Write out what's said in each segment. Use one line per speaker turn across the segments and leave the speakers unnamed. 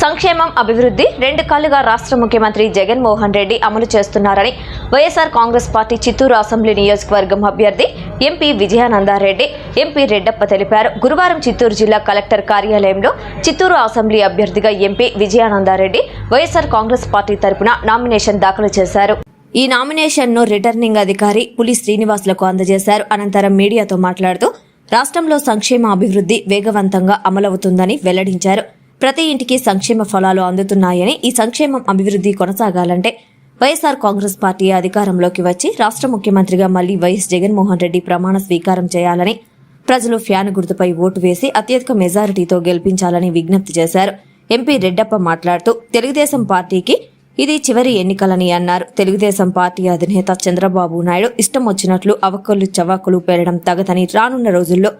సంక్షేమం అభివృద్ధి రెండు కాలుగా రాష్ట్ర ముఖ్యమంత్రి జగన్మోహన్ రెడ్డి అమలు చేస్తున్నారని YSR Congress party Chittoor assembly నియోజకవర్గం అభ్యర్థి ఎంపీ విజయానందారెడ్డి ఎంపీ రెడ్డప్ప తెలిపారు. గురువారం చిత్తూరు జిల్లా కలెక్టర్ కార్యాలయంలో చిత్తూరు అసెంబ్లీ అభ్యర్థిగా ఎంపీ విజయానందారెడ్డి వైఎస్ఆర్ కాంగ్రెస్ పార్టీ తరపున నామినేషన్ దాఖలు చేశారు. ఈ నామినేషన్ను రిటర్నింగ్ అధికారి పులి శ్రీనివాసులకు అందజేశారు. అనంతరం మీడియాతో మాట్లాడుతూ రాష్ట్రంలో సంక్షేమ అభివృద్ధి వేగవంతంగా అమలవుతుందని వెల్లడించారు. ప్రతి ఇంటికి సంక్షేమ ఫలాలు అందుతున్నాయని ఈ సంక్షేమం అభివృద్ధి కొనసాగాలంటే వైఎస్ఆర్ కాంగ్రెస్ పార్టీ అధికారంలోకి వచ్చి రాష్ట్ర ముఖ్యమంత్రిగా మళ్ళీ వైఎస్ జగన్మోహన్ రెడ్డి ప్రమాణ స్వీకారం చేయాలని ప్రజలు ఫ్యాన్ గుర్తుపై ఓటు వేసి అత్యధిక మెజారిటీతో గెలిపించాలని విజ్ఞప్తి చేశారు. ఎంపీ రెడ్డప్ప మాట్లాడుతూ తెలుగుదేశం పార్టీకి ఇది చివరి ఎన్నికలని అన్నారు. తెలుగుదేశం పార్టీ అధినేత చంద్రబాబు నాయుడు ఇష్టం వచ్చినట్లు అవకలు చవాకులు పేరడం తగదని రానున్న రోజుల్లో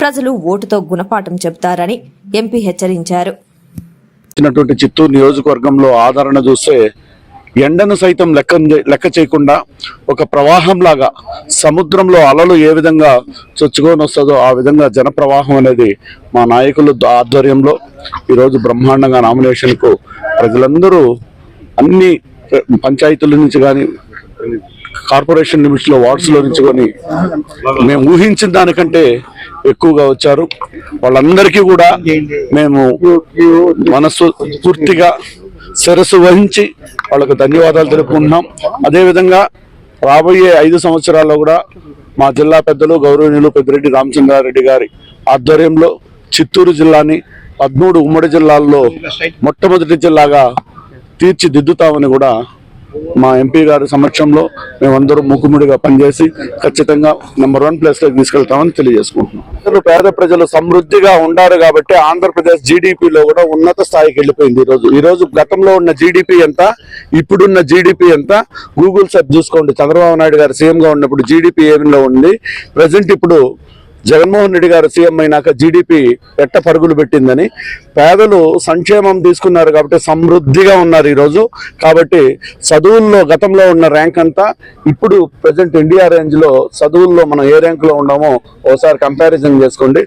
ప్రజలు ఓటుతో గుణపాఠం చెబుతారని ఎంపీ హెచ్చరించారు.
ఇచ్చినటువంటి చిత్తూరు నియోజకవర్గంలో ఆదరణ చూస్తే ఎండను సైతం లెక్క లెక్క చేయకుండా ఒక ప్రవాహంలాగా సముద్రంలో అలలు ఏ విధంగా చొచ్చుకొని వస్తుందో ఆ విధంగా జనప్రవాహం అనేది మా నాయకులు ఆధ్వర్యంలో ఈరోజు బ్రహ్మాండంగా నామినేషన్కు ప్రజలందరూ అన్ని పంచాయతీల నుంచి కానీ కార్పొరేషన్ లిమిట్స్లో వార్డ్స్లో నుంచి కానీ మేము ఊహించిన దానికంటే ఎక్కువగా వచ్చారు. వాళ్ళందరికీ కూడా మేము మనస్సు పూర్తిగా శిరస్సు వహించి వాళ్ళకు ధన్యవాదాలు తెలుపుకుంటున్నాం. అదేవిధంగా రాబోయే ఐదు సంవత్సరాల్లో కూడా మా జిల్లా పెద్దలు గౌరవనీయులు పెద్దిరెడ్డి రామచంద్రారెడ్డి గారి ఆధ్వర్యంలో చిత్తూరు జిల్లాని పదమూడు ఉమ్మడి జిల్లాల్లో మొట్టమొదటి జిల్లాగా తీర్చిదిద్దుతామని కూడా మా ఎంపీ గారి సమక్షంలో మేమందరూ ముక్కుముడిగా పనిచేసి ఖచ్చితంగా నెంబర్ వన్ ప్లేస్లోకి తీసుకెళ్తామని తెలియజేసుకుంటున్నాం. అందరూ పేద ప్రజలు సమృద్ధిగా ఉండారు కాబట్టి ఆంధ్రప్రదేశ్ జీడిపిలో కూడా ఉన్నత స్థాయికి వెళ్ళిపోయింది ఈ రోజు. ఈ రోజు గతంలో ఉన్న జీడిపి ఎంత? ఇప్పుడున్న జీడిపి ఎంత? గూగుల్ సెర్చ్ చూసుకోండి. చంద్రబాబు నాయుడు గారు సీఎంగా ఉన్నప్పుడు జీడిపి ఏమిలో ఉంది? ప్రజెంట్ ఇప్పుడు జగన్మోహన్ రెడ్డి గారు సీఎం అయినాక జీడిపి పెట్ట పరుగులు పెట్టిందని పేదలు సంక్షేమం తీసుకున్నారు కాబట్టి సమృద్ధిగా ఉన్నారు ఈరోజు. కాబట్టి చదువుల్లో గతంలో ఉన్న ర్యాంక్ అంతా ఇప్పుడు ప్రజెంట్ ఇండియా రేంజ్లో చదువుల్లో మనం ఏ ర్యాంకులో ఉన్నామో ఒకసారి కంపారిజన్ చేసుకోండి.